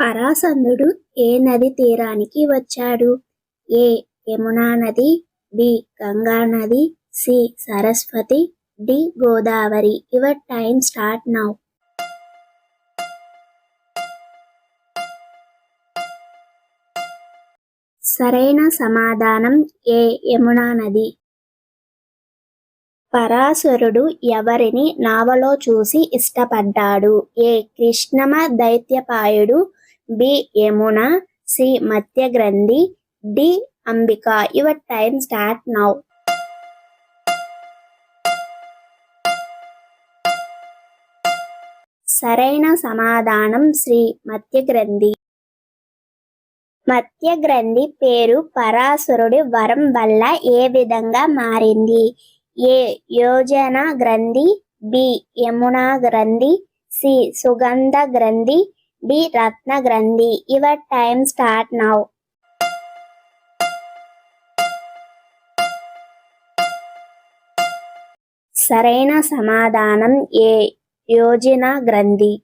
పరాశందుడు ఏ నది తీరానికి వచ్చాడు? ఏ యమునా నది బి గంగా నది C Saraswati D Godavari. Your time start now. సరైన సమాధానం ఏ యమునా నది? పరాశరుడు ఎవరిని నావలో చూసి ఇష్టపడ్డాడు? ఏ కృష్ణమ దైత్యపాయుడు B Yamuna C మత్యగ్రంథి D Ambika. Your time start now. సరైన సమాధానం శ్రీ మత్యగ్రంథి. మత్యగ్రంథి పేరు పరాశరుడి వరం వల్ల ఏ విధంగా మారింది? ఏ యోజన గ్రంథి బి యమునా గ్రంథి సి సుగంధ గ్రంథి బి రత్న గ్రంథి యువర్ టైం స్టార్ట్ నౌ. సరైన సమాధానం ఏ? యోజన గ్రంథి.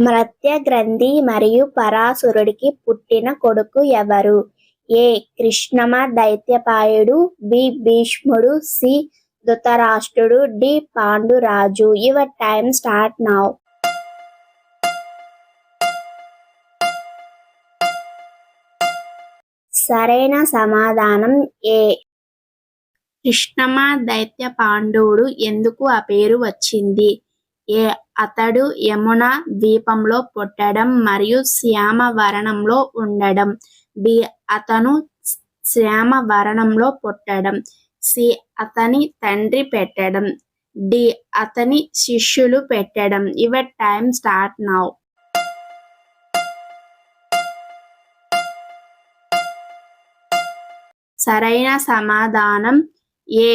మృత్య గ్రంథి మరియు పరాసురుడికి పుట్టిన కొడుకు ఎవరు? ఏ. కృష్ణమ దైత్యపాయుడు. బి. భీష్ముడు. సి. ధృతరాష్ట్రుడు. D. Panduraju. Your time start now. సరైన సమాధానం ఏ? కృష్ణమ దైత్య పాండవుడు ఎందుకు ఆ పేరు వచ్చింది? ఏ అతడు యమున ద్వీపంలో పుట్టడం మరియు శ్యామ వరణంలో ఉండడం. బి అతను శ్యామ వరణంలో పుట్టడం. సి అతని తండ్రి పెట్టడం. డి అతని శిష్యులు పెట్టడం. Your time start now. సరైన సమాధానం ఏ